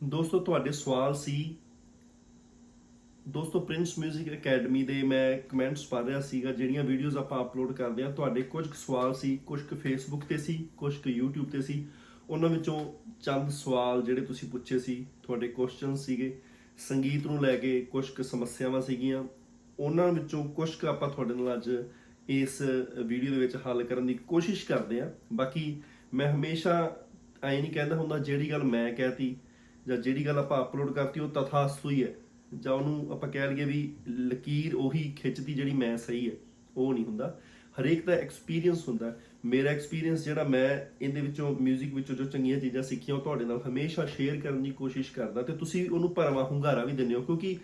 ਦੋਸਤੋ, ਤੁਹਾਡੇ ਸਵਾਲ ਸੀ। ਦੋਸਤੋ ਪ੍ਰਿੰਸ 뮤직 ਅਕੈਡਮੀ ਦੇ ਮੈਂ ਕਮੈਂਟਸ ਪੜ੍ਹ ਰਿਹਾ ਸੀਗਾ, ਜਿਹੜੀਆਂ ਵੀਡੀਓਜ਼ ਆਪਾਂ ਅਪਲੋਡ ਕਰਦੇ ਆ ਤੁਹਾਡੇ ਕੁਝ ਕੁ ਸਵਾਲ ਸੀ, ਕੁਝ ਕੁ ਫੇਸਬੁੱਕ ਤੇ ਸੀ, ਕੁਝ ਕੁ YouTube ਤੇ ਸੀ। ਉਹਨਾਂ ਵਿੱਚੋਂ ਚੰਦ ਸਵਾਲ ਜਿਹੜੇ ਤੁਸੀਂ ਪੁੱਛੇ ਸੀ, ਤੁਹਾਡੇ ਕੁਐਸਚਨ ਸੀਗੇ। ਸੰਗੀਤ ਨੂੰ ਲੈ ਕੇ ਕੁਝ ਕੁ ਸਮੱਸਿਆਵਾਂ ਸੀਗੀਆਂ। ਉਹਨਾਂ ਵਿੱਚੋਂ ਕੁਝ ਕੁ ਆਪਾਂ ਤੁਹਾਡੇ ਨਾਲ ਅੱਜ ਇਸ ਵੀਡੀਓ ਦੇ ਵਿੱਚ ਹੱਲ ਕਰਨ ਦੀ ਕੋਸ਼ਿਸ਼ ਕਰਦੇ ਆ ਬਾਕੀ ਮੈਂ ਹਮੇਸ਼ਾ ਐ ਨਹੀਂ ਕਹਿੰਦਾ ਹੁੰਦਾ, ਜਿਹੜੀ ਗੱਲ ਮੈਂ ਕਹਿਤੀ ਜਾਂ ਜਿਹੜੀ ਗੱਲ ਆਪਾਂ ਅਪਲੋਡ ਕਰਤੀ ਉਹ ਤਥਾਸਤੂ ਹੀ ਹੈ। ਜਾਂ ਉਹਨੂੰ ਆਪਾਂ ਕਹਿ ਲਈਏ ਵੀ ਲਕੀਰ ਉਹੀ ਖਿੱਚਦੀ ਜਿਹੜੀ ਮੈਂ ਸਹੀ ਹੈ। ਉਹ ਨਹੀਂ ਹੁੰਦਾ। ਹਰੇਕ ਦਾ ਐਕਸਪੀਰੀਅੰਸ ਹੁੰਦਾ ਮੇਰਾ ਐਕਸਪੀਰੀਅੰਸ ਜਿਹੜਾ ਮੈਂ ਇਹਦੇ ਵਿੱਚੋਂ 뮤직 ਵਿੱਚੋਂ ਜੋ ਚੰਗੀਆਂ ਚੀਜ਼ਾਂ ਸਿੱਖੀਆਂ, ਉਹ ਤੁਹਾਡੇ ਨਾਲ ਹਮੇਸ਼ਾ ਸ਼ੇਅਰ ਕਰਨ ਦੀ ਕੋਸ਼ਿਸ਼ ਕਰਦਾ। ਤੇ ਤੁਸੀਂ ਉਹਨੂੰ ਭਰਵਾਂ ਹੁੰਗਾਰਾ ਵੀ ਦਿੰਦੇ ਹੋ। ਕਿਉਂਕਿ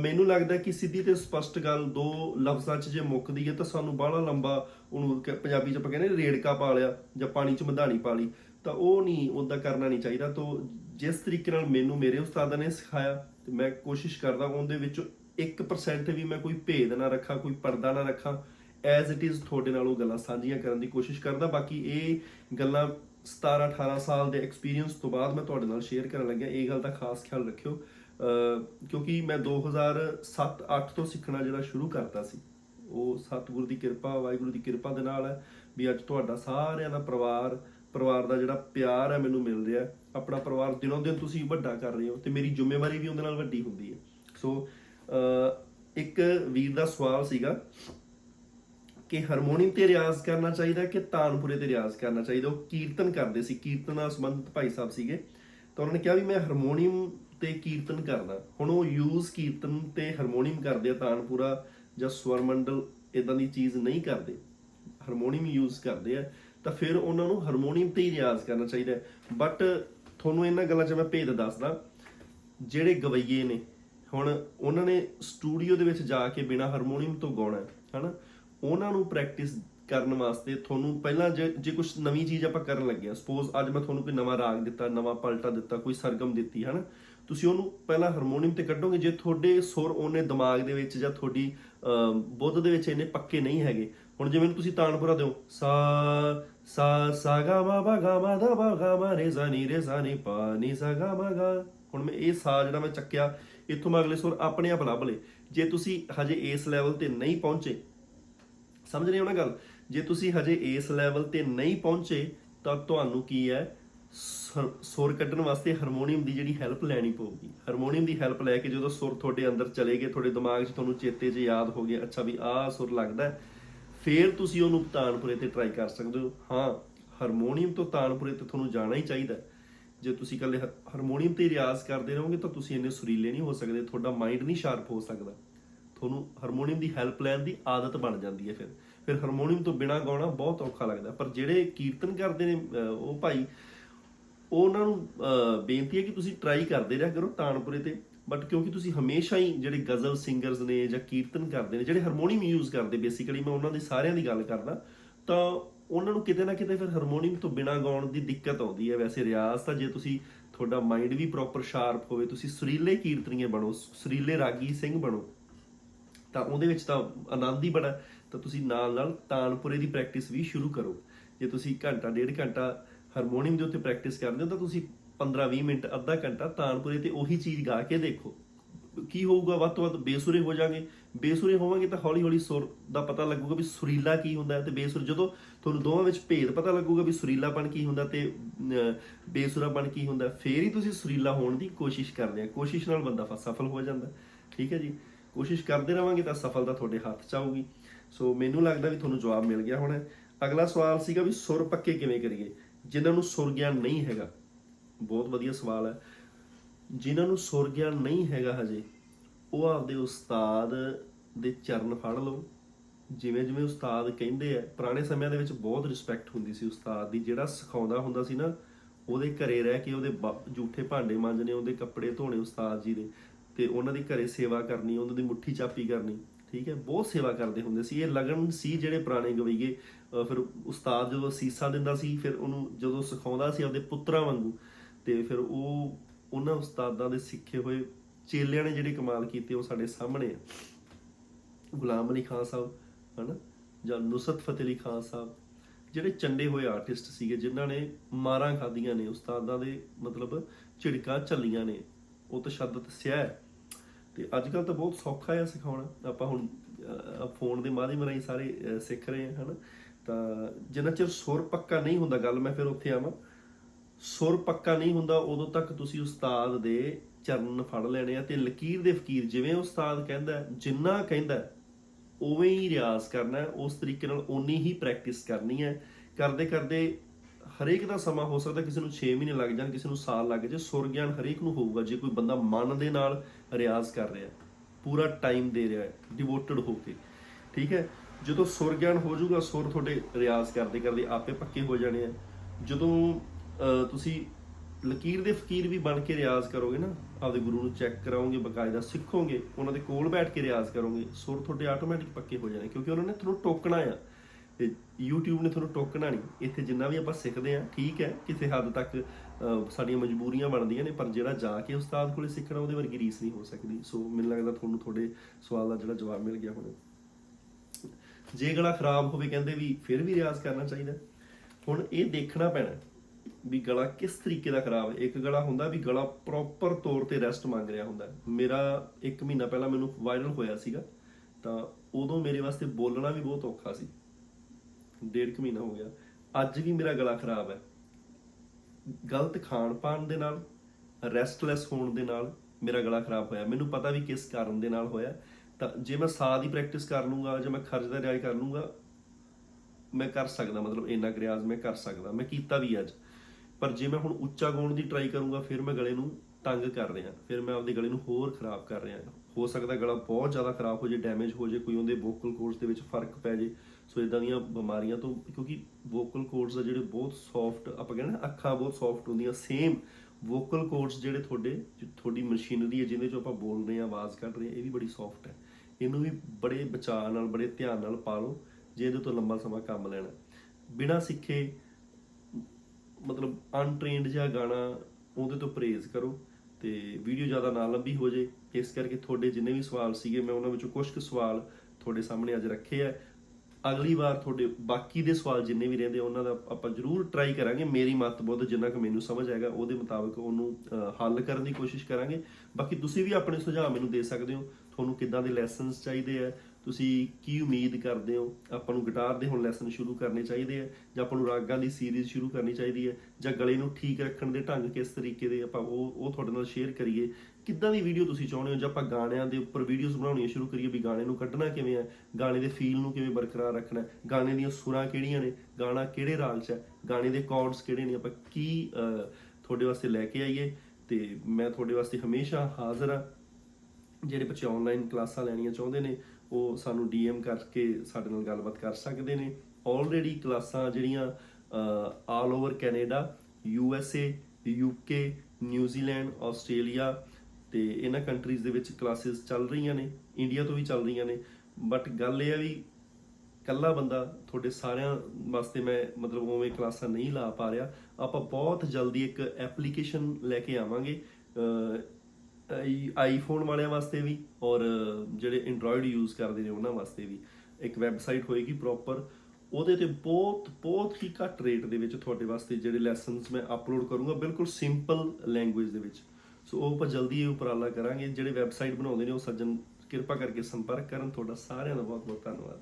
ਮੈਨੂੰ ਲੱਗਦਾ ਕਿ ਸਿੱਧੀ ਤੇ ਸਪਸ਼ਟ ਗੱਲ ਦੋ ਲਫ਼ਜ਼ਾਂ 'ਚ ਜੇ ਮੁੱਕਦੀ ਹੈ ਤਾਂ ਸਾਨੂੰ ਬਾਹਲਾ ਲੰਬਾ ਉਹਨੂੰ ਪੰਜਾਬੀ 'ਚ ਆਪਾਂ ਕਹਿੰਦੇ ਰੇੜਕਾ ਪਾ ਲਿਆ ਜਾਂ ਪਾਣੀ 'ਚ ਮਧਾਣੀ ਪਾ ਲਈ। ਤਾਂ ਉਹ ਨਹੀਂ ਉਦਾਂ ਕਰਨਾ ਨਹੀਂ ਚਾਹੀਦਾ। ਤਾਂ ਜਿਸ ਤਰੀਕੇ ਨਾਲ ਮੈਨੂੰ ਮੇਰੇ ਉਸਤਾਦਾਂ ਨੇ ਸਿਖਾਇਆ ਤੇ ਮੈਂ ਕੋਸ਼ਿਸ਼ ਕਰਦਾ ਉਹਦੇ ਵਿੱਚੋਂ 1% ਵੀ ਮੈਂ ਕੋਈ ਭੇਦ ਨਾ ਰੱਖਾਂ, ਕੋਈ ਪਰਦਾ ਨਾ ਰੱਖਾਂ। ਐਜ਼ ਇਟ ਇਜ਼ ਤੁਹਾਡੇ ਨਾਲ ਉਹ ਗੱਲਾਂ ਸਾਂਝੀਆਂ ਕਰਨ ਦੀ ਕੋਸ਼ਿਸ਼ ਕਰਦਾ। ਬਾਕੀ ਇਹ ਗੱਲਾਂ 17 18 ਸਾਲ ਦੇ ਐਕਸਪੀਰੀਅੰਸ ਤੋਂ ਬਾਅਦ ਮੈਂ ਤੁਹਾਡੇ ਨਾਲ ਸ਼ੇਅਰ ਕਰਨ ਲੱਗਿਆ। ਇਹ ਗੱਲ ਦਾ ਖਾਸ ਖਿਆਲ ਰੱਖਿਓ। ਅਹ ਕਿਉਂਕਿ ਮੈਂ 2007 8 ਤੋਂ ਸਿੱਖਣਾ ਜਿਹੜਾ ਸ਼ੁਰੂ ਕਰਤਾ ਸੀ, ਉਹ ਸਤਿਗੁਰੂ ਦੀ ਕਿਰਪਾ, ਵਾਹਿਗੁਰੂ ਦੀ ਕਿਰਪਾ ਦੇ ਨਾਲ ਹੈ ਵੀ ਅੱਜ ਤੁਹਾਡਾ ਸਾਰਿਆਂ ਦਾ ਪਰਿਵਾਰ ਪਰਿਵਾਰ ਦਾ ਜਿਹੜਾ ਪਿਆਰ ਹੈ ਮੈਨੂੰ ਮਿਲ ਰਿਹਾ ਆਪਣਾ ਪਰਿਵਾਰ ਦਿਨੋਂ ਦਿਨ ਤੁਸੀਂ ਵੱਡਾ ਕਰ ਰਹੇ ਹੋ ਤੇ ਮੇਰੀ ਜ਼ਿੰਮੇਵਾਰੀ ਵੀ ਉਹਦੇ ਨਾਲ ਵੱਡੀ ਹੁੰਦੀ ਹੈ। ਸੋ ਅਹ, ਇੱਕ ਵੀਰ ਦਾ ਸਵਾਲ ਸੀਗਾ ਕਿ ਹਾਰਮੋਨੀਅਮ ਤੇ ਰਿਆਜ਼ ਕਰਨਾ ਚਾਹੀਦਾ ਕਿ ਤਾਨਪੁਰੇ ਤੇ ਰਿਆਜ਼ ਕਰਨਾ ਚਾਹੀਦਾ? ਉਹ ਕੀਰਤਨ ਕਰਦੇ ਸੀ, ਕੀਰਤਨ ਨਾਲ ਸੰਬੰਧਿਤ ਭਾਈ ਸਾਹਿਬ ਸੀਗੇ। ਤਾਂ ਉਹਨਾਂ ਨੇ ਕਿਹਾ ਵੀ ਮੈਂ ਹਾਰਮੋਨੀਅਮ ਤੇ ਕੀਰਤਨ ਕਰਦਾ। ਹੁਣ ਉਹ ਯੂਜ਼ ਕੀਰਤਨ ਤੇ ਹਾਰਮੋਨੀਅਮ ਕਰਦੇ ਆ, ਤਾਨਪੁਰਾ ਜਾਂ ਸਵਰ ਮੰਡਲ ਇਦਾਂ ਦੀ ਚੀਜ਼ ਨਹੀਂ ਕਰਦੇ। ਹਾਰਮੋਨੀਅਮ ਯੂਜ਼ ਕਰਦੇ ਆ। ਤਾਂ ਫਿਰ ਉਹਨਾਂ ਨੂੰ ਹਾਰਮੋਨੀਅਮ ਤੇ ਹੀ ਰਿਆਜ਼ ਕਰਨਾ ਚਾਹੀਦਾ ਬਟ ਤੁਹਾਨੂੰ ਇਹਨਾਂ ਗੱਲਾਂ 'ਚ ਮੈਂ ਭੇਦ ਦੱਸਦਾ ਜਿਹੜੇ ਗਵਈਏ ਨੇ ਹੁਣ ਉਹਨਾਂ ਨੇ ਸਟੂਡੀਓ ਦੇ ਵਿੱਚ ਜਾ ਕੇ ਬਿਨਾ ਹਾਰਮੋਨੀਅਮ ਤੋਂ ਗਾਉਣਾ ਹੈ, ਹਨਾ? ਉਹਨਾਂ ਨੂੰ ਪ੍ਰੈਕਟਿਸ ਕਰਨ ਵਾਸਤੇ ਤੁਹਾਨੂੰ ਪਹਿਲਾਂ ਜੇ ਜੇ ਕੁਝ ਨਵੀਂ ਚੀਜ਼ ਆਪਾਂ ਕਰਨ ਲੱਗੇ ਆ ਸਪੋਜ਼ ਅੱਜ ਮੈਂ ਤੁਹਾਨੂੰ ਕੋਈ ਨਵਾਂ ਰਾਗ ਦਿੱਤਾ ਨਵਾਂ ਪਲਟਾ ਦਿੱਤਾ ਕੋਈ ਸਰਗਮ ਦਿੱਤੀ ਹਨਾ? ਤੁਸੀਂ ਉਹਨੂੰ ਪਹਿਲਾਂ ਹਾਰਮੋਨੀਅਮ ਤੇ ਕੱਢੋਗੇ ਜੇ ਤੁਹਾਡੇ ਸੁਰ ਉਹਨੇ ਦਿਮਾਗ ਦੇ ਵਿੱਚ ਜਾਂ ਤੁਹਾਡੀ ਬੁੱਧ ਦੇ ਵਿੱਚ ਇੰਨੇ ਪੱਕੇ ਨਹੀਂ ਹੈਗੇ ਹੁਣ ਜਿਵੇਂ ਤੁਸੀਂ ਤਾਨਪੁਰਾ ਦਿਓ ਸਾ ਸਾ ਸਾ ਗਾ ਮਾ ਬਾ ਗਾ ਮਾ ਦਾ ਬਾ ਗਾ ਮਾ ਰੇ ਜ਼ਾ ਨੀ ਰੇ ਜ਼ਾ ਨੀ ਪਾ ਨੀ ਸਾ ਗਾ ਮਾ ਗਾ ਹੁਣ ਮੈਂ ਇਹ ਸਾ ਜਿਹੜਾ ਮੈਂ ਚੱਕਿਆ ਇੱਥੋਂ ਮੈਂ ਅਗਲੇ ਸੁਰ ਆਪਣੇ ਆਪ ਲੱਭ ਲਏ। ਜੇ ਤੁਸੀਂ ਹਜੇ ਇਸ ਲੈਵਲ ਤੇ ਨਹੀਂ ਪਹੁੰਚੇ ਸਮਝ ਰਹੇ ਹੋ ਨਾ ਗੱਲ? ਜੇ ਤੁਸੀਂ ਹਜੇ ਇਸ ਲੈਵਲ ਤੇ ਨਹੀਂ ਪਹੁੰਚੇ ਤਾਂ ਤੁਹਾਨੂੰ ਕੀ ਹੈ? ਸੁਰ- ਸੁਰ ਕੱਢਣ ਵਾਸਤੇ ਹਾਰਮੋਨੀਅਮ ਦੀ ਜਿਹੜੀ ਹੈਲਪ ਲੈਣੀ ਪਊਗੀ। ਹਾਰਮੋਨੀਅਮ ਦੀ ਹੈਲਪ ਲੈ ਕੇ ਜਦੋਂ ਸੁਰ ਤੁਹਾਡੇ ਅੰਦਰ ਚਲੇ ਗਏ ਤੁਹਾਡੇ ਦਿਮਾਗ 'ਚ ਤੁਹਾਨੂੰ ਚੇਤੇ 'ਚ ਯਾਦ ਹੋ ਗਿਆ ਅੱਛਾ ਵੀ ਆਹ ਸੁਰ ਲੱਗਦਾ ਹੈ, ਫਿਰ ਤੁਸੀਂ ਉਹਨੂੰ ਤਾਨਪੁਰੇ ਤੇ ਟਰਾਈ ਕਰ ਸਕਦੇ ਹੋ। ਹਾਂ ਹਾਰਮੋਨੀਅਮ ਤੋਂ ਤਾਨਪੁਰੇ ਤੇ ਤੁਹਾਨੂੰ ਜਾਣਾ ਹੀ ਚਾਹੀਦਾ ਜੇ ਤੁਸੀਂ ਇਕੱਲੇ ਹਾ- ਹਾਰਮੋਨੀਅਮ ਤੇ ਰਿਆਜ਼ ਕਰਦੇ ਰਹੋਗੇ ਤਾਂ ਤੁਸੀਂ ਇੰਨੇ ਸੁਰੀਲੇ ਨਹੀਂ ਹੋ ਸਕਦੇ, ਤੁਹਾਡਾ ਮਾਈਂਡ ਨਹੀਂ ਸ਼ਾਰਪ ਹੋ ਸਕਦਾ। ਤੁਹਾਨੂੰ ਹਾਰਮੋਨੀਅਮ ਦੀ ਹੈਲਪ ਲੈਣ ਦੀ ਆਦਤ ਬਣ ਜਾਂਦੀ ਹੈ ਫਿਰ। ਫਿਰ ਹਾਰਮੋਨੀਅਮ ਤੋਂ ਬਿਨਾ ਗਾਉਣਾ ਬਹੁਤ ਔਖਾ ਲੱਗਦਾ ਪਰ ਜਿਹੜੇ ਕੀਰਤਨ ਕਰਦੇ ਨੇ ਉਹ ਭਾਈ, ਉਹਨਾਂ ਨੂੰ ਬੇਨਤੀ ਹੈ ਕਿ ਤੁਸੀਂ ਟਰਾਈ ਕਰਦੇ ਰਿਹਾ ਕਰੋ ਤਾਨਪੁਰੇ ਤੇ। ਬਟ ਕਿਉਂਕਿ ਤੁਸੀਂ ਹਮੇਸ਼ਾ ਹੀ ਜਿਹੜੇ ਗਜ਼ਲ ਸਿੰਗਰਸ ਨੇ ਜਾਂ ਕੀਰਤਨ ਕਰਦੇ ਨੇ, ਜਿਹੜੇ ਹਾਰਮੋਨੀਅਮ ਯੂਜ਼ ਕਰਦੇ ਬੇਸਿਕਲੀ ਮੈਂ ਉਹਨਾਂ ਦੇ ਸਾਰਿਆਂ ਦੀ ਗੱਲ ਕਰਦਾ, ਤਾਂ ਉਹਨਾਂ ਨੂੰ ਕਿਤੇ ਨਾ ਕਿਤੇ ਫਿਰ ਹਾਰਮੋਨੀਅਮ ਤੋਂ ਬਿਨਾ ਗਾਉਣ ਦੀ ਦਿੱਕਤ ਆਉਂਦੀ ਹੈ। ਵੈਸੇ ਰਿਆਜ਼ ਤਾਂ ਜੇ ਤੁਸੀਂ ਤੁਹਾਡਾ ਮਾਈਂਡ ਵੀ ਪ੍ਰੋਪਰ ਸ਼ਾਰਪ ਹੋਵੇ, ਤੁਸੀਂ ਸੁਰੀਲੇ ਕੀਰਤਨੀਏ ਬਣੋ, ਸੁਰੀਲੇ ਰਾਗੀ ਸਿੰਘ ਬਣੋ, ਤਾਂ ਉਹਦੇ ਵਿੱਚ ਤਾਂ ਆਨੰਦ ਹੀ ਬੜਾ ਤਾਂ ਤੁਸੀਂ ਨਾਲ ਨਾਲ ਤਾਨਪੁਰੇ ਦੀ ਪ੍ਰੈਕਟਿਸ ਵੀ ਸ਼ੁਰੂ ਕਰੋ। ਜੇ ਤੁਸੀਂ ਘੰਟਾ, ਡੇਢ ਘੰਟਾ ਹਾਰਮੋਨੀਅਮ ਦੇ ਉੱਤੇ ਪ੍ਰੈਕਟਿਸ ਕਰਦੇ ਹੋ, ਤਾਂ ਤੁਸੀਂ 15-20 ਮਿੰਟ, ਅੱਧਾ ਘੰਟਾ ਤਾਨਪੁਰੇ ਤੇ ਉਹੀ ਚੀਜ਼ ਗਾ ਕੇ ਦੇਖੋ। ਕੀ ਹੋਊਗਾ? ਵੱਧ ਤੋਂ ਵੱਧ ਬੇਸੁਰੇ ਹੋ ਜਾਗੇ। ਬੇਸੁਰੇ ਹੋਵਾਂਗੇ ਤਾਂ ਹੌਲੀ ਹੌਲੀ ਸੁਰ ਦਾ ਪਤਾ ਲੱਗੂਗਾ ਵੀ ਸੁਰੀਲਾ ਕੀ ਹੁੰਦਾ ਤੇ ਬੇਸੁਰ ਜਦੋਂ ਤੁਹਾਨੂੰ ਦੋਵਾਂ ਵਿੱਚ ਭੇਦ ਪਤਾ ਲੱਗੂਗਾ ਵੀ ਸੁਰੀਲਾਪਣ ਕੀ ਹੁੰਦਾ ਤੇ ਬੇਸੁਰਾਪਣ ਕੀ ਹੁੰਦਾ, ਫੇਰ ਹੀ ਤੁਸੀਂ ਸੁਰੀਲਾ ਹੋਣ ਦੀ ਕੋਸ਼ਿਸ਼ ਕਰਦੇ ਆ। ਕੋਸ਼ਿਸ਼ ਨਾਲ ਬੰਦਾ ਫ- ਸਫਲ ਹੋ ਜਾਂਦਾ। ਠੀਕ ਹੈ ਜੀ? ਕੋਸ਼ਿਸ਼ ਕਰਦੇ ਰਵਾਂਗੇ ਤਾਂ ਸਫਲਤਾ ਤੁਹਾਡੇ ਹੱਥ 'ਚ ਆਊਗੀ। ਸੋ ਮੈਨੂੰ ਲੱਗਦਾ ਵੀ ਤੁਹਾਨੂੰ ਜਵਾਬ ਮਿਲ ਗਿਆ ਹੁਣ। ਅਗਲਾ ਸਵਾਲ ਸੀਗਾ ਵੀ ਸੁਰ ਪੱਕੇ ਕਿਵੇਂ ਕਰੀਏ? ਜਿਨ੍ਹਾਂ ਨੂੰ ਸੁਰ ਗਿਆਨ ਨਹੀਂ ਹੈਗਾ। ਬਹੁਤ ਵਧੀਆ ਸਵਾਲ ਹੈ। ਜਿਨ੍ਹਾਂ ਨੂੰ ਸੁਰ ਗਿਆਨ ਨਹੀਂ ਹੈਗਾ ਹਜੇ, ਉਹ ਆਪਦੇ ਉਸਤਾਦ ਦੇ ਚਰਨ ਫੜ ਲਓ। ਜਿਵੇਂ ਜਿਵੇਂ ਉਸਤਾਦ ਕਹਿੰਦੇ ਆ, ਪੁਰਾਣੇ ਸਮਿਆਂ ਦੇ ਵਿੱਚ ਬਹੁਤ ਰਿਸਪੈਕਟ ਹੁੰਦੀ ਸੀ ਉਸਤਾਦ ਦੀ। ਜਿਹੜਾ ਸਿਖਾਉਂਦਾ ਹੁੰਦਾ ਸੀ ਨਾ, ਉਹਦੇ ਘਰੇ ਰਹਿ ਕੇ ਉਹਦੇ ਬ- ਜੂਠੇ ਭਾਂਡੇ ਮਾਂਜਣੇ, ਉਹਦੇ ਕੱਪੜੇ ਧੋਣੇ ਉਸਤਾਦ ਜੀ ਦੇ। ਤੇ ਉਹਨਾਂ ਦੀ ਘਰੇ ਸੇਵਾ ਕਰਨੀ, ਉਹਨਾਂ ਦੀ ਮੁੱਠੀ ਚਾਪੀ ਕਰਨੀ, ਠੀਕ ਹੈ? ਬਹੁਤ ਸੇਵਾ ਕਰਦੇ ਹੁੰਦੇ ਸੀ। ਇਹ ਲਗਨ ਸੀ ਜਿਹੜੇ ਪੁਰਾਣੇ ਗਵਈਏ ਅਹ ਫਿਰ ਉਸਤਾਦ ਜਦੋਂ ਅਸੀਸਾਂ ਦਿੰਦਾ ਸੀ, ਫਿਰ ਉਹਨੂੰ ਜਦੋਂ ਸਿਖਾਉਂਦਾ ਸੀ ਆਪਦੇ ਪੁੱਤਰਾਂ ਵਾਂਗੂ ਤੇ ਫਿਰ ਉਹ ਉਹਨਾਂ ਉਸਤਾਦਾਂ ਦੇ ਸਿੱਖੇ ਹੋਏ ਚੇਲਿਆਂ ਨੇ ਜਿਹੜੇ ਕਮਾਲ ਕੀਤੇ ਉਹ ਸਾਡੇ ਸਾਹਮਣੇ ਆ। ਗੁਲਾਮ ਅਲੀ ਖਾਨ ਸਾਹਿਬ, ਹਨਾ? ਜਾਂ ਨੁਸਰਤ ਫਤਿਹ ਅਲੀ ਖਾਨ ਸਾਹਿਬ, ਜਿਹੜੇ ਚੰਡੇ ਹੋਏ ਆਰਟਿਸਟ ਸੀਗੇ, ਜਿਨ੍ਹਾਂ ਨੇ ਮਾਰਾਂ ਖਾਧੀਆਂ ਨੇ, ਉਸਤਾਦਾਂ ਦੇ ਮਤਲਬ ਝਿੜਕਾਂ ਚੱਲੀਆਂ ਨੇ, ਉਹ ਤਸ਼ੱਦਦ ਸਿਆ ਹੈ। ਤੇ ਅੱਜ ਕੱਲ ਤਾਂ ਬਹੁਤ ਸੌਖਾ ਹੈ ਸਿਖਾਉਣਾ। ਆਪਾਂ ਹੁਣ ਫੋਨ ਦੇ ਮਾਧਿਅਮ ਰਾਹੀਂ ਸਾਰੇ ਸਿੱਖ ਰਹੇ ਹਾਂ, ਹਨਾ? ਤਾਂ ਜਿੰਨਾ ਚਿਰ ਸੁਰ ਪੱਕਾ ਨਹੀਂ ਹੁੰਦਾ, ਗੱਲ ਮੈਂ ਫਿਰ ਉੱਥੇ ਆਵਾਂ। ਸੁਰ ਪੱਕਾ ਨਹੀਂ ਹੁੰਦਾ, ਉਦੋਂ ਤੱਕ ਤੁਸੀਂ ਉਸਤਾਦ ਦੇ ਚਰਨ ਫੜ ਲੈਣੇ ਆ ਤੇ ਲਕੀਰ ਦੇ ਫਕੀਰ ਜਿਵੇਂ ਉਸਤਾਦ ਕਹਿੰਦਾ, ਜਿੰਨਾ ਕਹਿੰਦਾ, ਉਵੇਂ ਹੀ ਰਿਆਜ਼ ਕਰਨਾ ਉਸ ਤਰੀਕੇ ਨਾਲ ਉਨੀ ਹੀ ਪ੍ਰੈਕਟਿਸ ਕਰਨੀ ਹੈ। ਕਰਦੇ ਕਰਦੇ ਹਰੇਕ ਦਾ ਸਮਾਂ ਹੋ ਸਕਦਾ ਕਿਸੇ ਨੂੰ 6 ਮਹੀਨੇ ਲੱਗ ਜਾਣ, ਕਿਸੇ ਨੂੰ ਸਾਲ ਲੱਗ ਜਾਏ ਸੁਰ ਗਿਆਨ ਹਰੇਕ ਨੂੰ ਹੋਊਗਾ ਜੇ ਕੋਈ ਬੰਦਾ ਮਨ ਦੇ ਨਾਲ ਰਿਆਜ਼ ਕਰ ਰਿਹਾ ਪੂਰਾ ਟਾਈਮ ਦੇ ਰਿਹਾ ਹੈ ਡਿਵੋਟਡ ਹੋ ਕੇ। ਠੀਕ ਹੈ? ਜਦੋਂ ਸੁਰ ਗਿਆਨ ਹੋ ਜਾਊਗਾ, ਸੁਰ ਤੁਹਾਡੇ ਰਿਆਜ਼ ਕਰਦੇ ਕਰਦੇ ਆਪੇ ਪੱਕੇ ਹੋ ਜਾਣੇ ਆ। ਜਦੋਂ ਤੁਸੀਂ ਲਕੀਰ ਦੇ ਫਕੀਰ ਵੀ ਬਣ ਕੇ ਰਿਆਜ਼ ਕਰੋਗੇ ਨਾ ਆਪਦੇ ਗੁਰੂ ਨੂੰ ਚੈੱਕ ਕਰਾਓਗੇ ਬਕਾਇਦਾ ਸਿੱਖੋਗੇ ਉਹਨਾਂ ਦੇ ਕੋਲ ਬੈਠ ਕੇ ਰਿਆਜ਼ ਕਰੋਗੇ ਸੁਰ ਤੁਹਾਡੇ ਆਟੋਮੈਟਿਕ ਪੱਕੇ ਹੋ ਜਾਣੇ ਕਿਉਂਕਿ ਉਹਨਾਂ ਨੇ ਤੁਹਾਨੂੰ ਟੋਕਣਾ ਆ। ਤੇ YouTube ਨੇ ਤੁਹਾਨੂੰ ਟੋਕਣਾ ਨਹੀਂ ਇੱਥੇ ਜਿੰਨਾ ਵੀ ਆਪਾਂ ਸਿੱਖਦੇ ਆ ਠੀਕ ਹੈ ਕਿਸੇ ਹੱਦ ਤੱਕ ਅਹ, ਸਾਡੀਆਂ ਮਜਬੂਰੀਆਂ ਬਣਦੀਆਂ ਨੇ ਪਰ ਜਿਹੜਾ ਜਾ ਕੇ ਉਸਤਾਦ ਕੋਲੇ ਸਿੱਖਣਾ ਉਹਦੇ ਵਰਗੀ ਰੀਸ ਨਹੀਂ ਹੋ ਸਕਦੀ। ਸੋ ਮੈਨੂੰ ਲੱਗਦਾ ਤੁਹਾਨੂੰ ਤੁਹਾਡੇ ਸਵਾਲ ਦਾ ਜਿਹੜਾ ਜਵਾਬ ਮਿਲ ਗਿਆ ਹੁਣ। ਜੇ ਗਲਾ ਖਰਾਬ ਹੋਵੇ ਕਹਿੰਦੇ ਵੀ ਫਿਰ ਵੀ ਰਿਆਜ਼ ਕਰਨਾ ਚਾਹੀਦਾ। ਹੁਣ ਇਹ ਦੇਖਣਾ ਪੈਣਾ। ਵੀ ਗਲਾ ਕਿਸ ਤਰੀਕੇ ਦਾ ਖਰਾਬ ਹੈ? ਇੱਕ ਗਲਾ ਹੁੰਦਾ ਵੀ ਗਲਾ ਪ੍ਰੋਪਰ ਤੌਰ ਤੇ ਰੈਸਟ ਮੰਗ ਰਿਹਾ ਹੁੰਦਾ। ਮੇਰਾ 1 ਮਹੀਨਾ ਪਹਿਲਾਂ ਮੈਨੂੰ ਵਾਇਰਲ ਹੋਇਆ ਸੀਗਾ, ਤਾਂ ਉਦੋਂ ਮੇਰੇ ਵਾਸਤੇ ਬੋਲਣਾ ਵੀ ਬਹੁਤ ਔਖਾ ਸੀ। ਡੇਢ ਕੁ ਮਹੀਨਾ ਹੋ ਗਿਆ। ਅੱਜ ਵੀ ਮੇਰਾ ਗਲਾ ਖਰਾਬ ਹੈ। ਗਲਤ ਖਾਣ ਪਾਣ ਦੇ ਨਾਲ ਰੈਸਟਲੈਸ ਹੋਣ ਦੇ ਨਾਲ ਮੇਰਾ ਗਲਾ ਖਰਾਬ ਹੋਇਆ। ਮੈਨੂੰ ਪਤਾ ਵੀ ਕਿਸ ਕਾਰਨ ਦੇ ਨਾਲ ਹੋਇਆ। ਤਾਂ ਜੇ ਮੈਂ ਸਾਹ ਦੀ ਪ੍ਰੈਕਟਿਸ ਕਰ ਲੂੰਗਾ, ਜਾਂ ਮੈਂ ਖਰਚ ਦਾ ਰਿਆਜ਼ ਕਰ ਲੂੰਗਾ, ਮੈਂ ਕਰ ਸਕਦਾ, ਮਤਲਬ ਇੰਨਾ ਕੁ ਰਿਆਜ਼ ਮੈਂ ਕਰ ਸਕਦਾ। ਮੈਂ ਕੀਤਾ ਵੀ ਅੱਜ। ਪਰ ਜੇ ਮੈਂ ਹੁਣ ਉੱਚਾ ਗਾਉਣ ਦੀ ਟਰਾਈ ਕਰੂੰਗਾ, ਫਿਰ ਮੈਂ ਗਲੇ ਨੂੰ ਤੰਗ ਕਰ ਰਿਹਾ। ਫਿਰ ਮੈਂ ਆਪਦੇ ਗਲੇ ਨੂੰ ਹੋਰ ਖਰਾਬ ਕਰ ਰਿਹਾ। ਹੋ ਸਕਦਾ ਗਲਾ ਬਹੁਤ ਜ਼ਿਆਦਾ ਖਰਾਬ ਹੋ ਜੇ ਡੈਮੇਜ ਹੋ ਜੇ, ਕੋਈ ਉਹਦੇ ਵੋਕਲ ਕੋਰਡਸ ਦੇ ਵਿੱਚ ਫ਼ਰਕ ਪੈ ਜੇ। ਸੋ ਇਦਾਂ ਦੀਆਂ ਬਿਮਾਰੀਆਂ ਤੋਂ, ਕਿਉਂਕਿ ਵੋਕਲ ਕੋਰਡਸ ਆ ਜਿਹੜੇ ਬਹੁਤ ਸੌਫਟ ਆਪਾਂ ਕਹਿੰਦੇ ਨਾ, ਅੱਖਾਂ ਬਹੁਤ ਸੌਫਟ ਹੁੰਦੀਆਂ। ਸੇਮ ਵੋਕਲ ਕੋਰਡਸ ਜਿਹੜੇ ਤੁਹਾਡੇ ਤੁਹਾਡੀ ਮਸ਼ੀਨਰੀ ਹੈ, ਜਿਹਦੇ ਚੋਂ ਆਪਾਂ ਬੋਲ ਰਹੇ ਹਾਂ, ਆਵਾਜ਼ ਕੱਢ ਰਹੇ ਹਾਂ, ਇਹ ਵੀ ਬੜੀ ਸੌਫਟ ਹੈ। ਇਹਨੂੰ ਵੀ ਬੜੇ ਬਚਾਅ ਨਾਲ, ਬੜੇ ਧਿਆਨ ਨਾਲ ਪਾ ਲਓ, ਜੇ ਇਹਦੇ ਤੋਂ ਲੰਬਾ ਸਮਾਂ ਕੰਮ ਲੈਣਾ। ਬਿਨਾਂ ਸਿੱਖੇ ਮਤਲਬ ਅਨਟ੍ਰੇਨਡ ਜਿਹਾ ਗਾਣਾ ਉਹਦੇ ਤੋਂ ਪਰਹੇਜ਼ ਕਰੋ ਤੇ ਵੀਡੀਓ ਜ਼ਿਆਦਾ ਨਾ ਲੰਬੀ ਹੋ ਜੇ ਇਸ ਕਰਕੇ ਤੁਹਾਡੇ ਜਿੰਨੇ ਵੀ ਸਵਾਲ ਸੀਗੇ, ਮੈਂ ਉਹਨਾਂ ਵਿੱਚੋਂ ਕੁਝ ਕੁ ਸਵਾਲ ਤੁਹਾਡੇ ਸਾਹਮਣੇ ਅੱਜ ਰੱਖੇ ਆ। ਅਗਲੀ ਵਾਰ ਤੁਹਾਡੇ ਬਾਕੀ ਦੇ ਸਵਾਲ ਜਿੰਨੇ ਵੀ ਰਹਿੰਦੇ ਉਹਨਾਂ ਦਾ ਆਪਾਂ ਜ਼ਰੂਰ ਟਰਾਈ ਕਰਾਂਗੇ। ਮੇਰੀ ਮੱਤ ਬੁੱਧ ਜਿੰਨਾ ਕਿ ਮੈਨੂੰ ਸਮਝ ਆਏਗਾ, ਉਹਦੇ ਮੁਤਾਬਕ ਉਹਨੂੰ ਹੱਲ ਕਰਨ ਦੀ ਕੋਸ਼ਿਸ਼ ਕਰਾਂਗੇ। ਬਾਕੀ ਤੁਸੀਂ ਵੀ ਆਪਣੇ ਸੁਝਾਅ ਮੈਨੂੰ ਦੇ ਸਕਦੇ ਹੋ। ਤੁਹਾਨੂੰ ਕਿੱਦਾਂ ਦੇ ਲੈਸਨਸ ਚਾਹੀਦੇ ਆ ਤੁਸੀਂ ਕੀ ਉਮੀਦ ਕਰਦੇ ਹੋ? ਆਪਾਂ ਨੂੰ ਗਿਟਾਰ ਦੇ ਹੁਣ ਲੈਸਨ ਸ਼ੁਰੂ ਕਰਨੇ ਚਾਹੀਦੇ ਆ ਜਾਂ ਆਪਾਂ ਨੂੰ ਰਾਗਾਂ ਦੀ ਸੀਰੀਜ਼ ਸ਼ੁਰੂ ਕਰਨੀ ਚਾਹੀਦੀ ਹੈ ਜਾਂ ਗਲੇ ਨੂੰ ਠੀਕ ਰੱਖਣ ਦੇ ਢੰਗ ਕਿਸ ਤਰੀਕੇ ਦੇ ਆਪਾਂ ਉਹ ਉਹ ਤੁਹਾਡੇ ਨਾਲ ਸ਼ੇਅਰ ਕਰੀਏ। ਕਿੱਦਾਂ ਦੀ ਵੀਡੀਓ ਤੁਸੀਂ ਚਾਹੁੰਦੇ ਹੋ? ਜਾਂ ਆਪਾਂ ਗਾਣਿਆਂ ਦੇ ਉੱਪਰ ਵੀਡੀਓਜ਼ ਬਣਾਉਣੀਆਂ ਸ਼ੁਰੂ ਕਰੀਏ ਵੀ ਗਾਣੇ ਨੂੰ ਕੱਢਣਾ ਕਿਵੇਂ ਹੈ ਗਾਣੇ ਦੇ ਫੀਲ ਨੂੰ ਕਿਵੇਂ ਬਰਕਰਾਰ ਰੱਖਣਾ ਹੈ, ਗਾਣੇ ਦੀਆਂ ਸੁਰਾਂ ਕਿਹੜੀਆਂ ਨੇ? ਗਾਣਾ ਕਿਹੜੇ ਰਾਗ 'ਚ ਹੈ ਗਾਣੇ ਦੇ ਕੋਰਡਸ ਕਿਹੜੇ ਨੇ? ਆਪਾਂ ਕੀ ਤੁਹਾਡੇ ਵਾਸਤੇ ਲੈ ਕੇ ਆਈਏ? ਤੇ ਮੈਂ ਤੁਹਾਡੇ ਵਾਸਤੇ ਹਮੇਸ਼ਾ ਹਾਜ਼ਰ ਹਾਂ। ਜਿਹੜੇ ਬੱਚੇ ਆਨਲਾਈਨ ਕਲਾਸਾਂ ਲੈਣੀਆਂ ਚਾਹੁੰਦੇ ਨੇ ਉਹ ਸਾਨੂੰ ਡੀਐਮ ਕਰਕੇ ਸਾਡੇ ਨਾਲ ਗੱਲਬਾਤ ਕਰ ਸਕਦੇ ਨੇ। ਆਲਰੇਡੀ ਕਲਾਸਾਂ ਜਿਹੜੀਆਂ all over Canada U S A UK New Zealand Australia ਤੇ ਇਹਨਾਂ ਕੰਟਰੀਜ਼ ਦੇ ਵਿੱਚ ਕਲਾਸਿਸ ਚੱਲ ਰਹੀਆਂ ਨੇ ਇੰਡੀਆ ਤੋਂ ਵੀ ਚੱਲ ਰਹੀਆਂ ਨੇ। ਬਟ ਗੱਲ ਇਹ ਆ ਵੀ ਕੱਲਾ ਬੰਦਾ ਤੁਹਾਡੇ ਸਾਰਿਆਂ ਵਾਸਤੇ ਮੈਂ ਮਤਲਬ ਉਵੇਂ ਕਲਾਸਾਂ ਨਹੀਂ ਲਾ ਪਾ ਰਿਹਾ। ਆਪਾਂ ਬਹੁਤ ਜਲਦੀ ਇੱਕ ਐਪਲੀਕੇਸ਼ਨ ਲੈ ਕੇ ਆਵਾਂਗੇ। ਆਈਫੋਨ ਵਾਲਿਆਂ ਵਾਸਤੇ ਵੀ ਔਰ ਜਿਹੜੇ ਐਂਡਰੋਇਡ ਯੂਜ਼ ਕਰਦੇ ਨੇ ਉਹਨਾਂ ਵਾਸਤੇ ਵੀ ਇੱਕ ਵੈਬਸਾਈਟ ਹੋਏਗੀ ਪ੍ਰੋਪਰ ਉਹਦੇ ਤੇ ਬਹੁਤ ਬਹੁਤ ਹੀ ਘੱਟ ਰੇਟ ਦੇ ਵਿੱਚ ਤੁਹਾਡੇ ਵਾਸਤੇ ਜਿਹੜੇ ਲੈਸਨਸ ਮੈਂ ਅਪਲੋਡ ਕਰੂੰਗਾ ਬਿਲਕੁਲ ਸਿੰਪਲ ਲੈਂਗੁਏਜ ਦੇ ਵਿੱਚ। ਸੋ ਉਹ ਆਪਾਂ ਜਲਦੀ ਇਹ ਉਪਰਾਲਾ ਕਰਾਂਗੇ, ਜਿਹੜੇ ਵੈਬਸਾਈਟ ਬਣਾਉਂਦੇ ਨੇ ਉਹ ਸੱਜਣ ਕਿਰਪਾ ਕਰਕੇ ਸੰਪਰਕ ਕਰਨ, ਤੁਹਾਡਾ ਸਾਰਿਆਂ ਦਾ ਬਹੁਤ ਬਹੁਤ ਧੰਨਵਾਦ।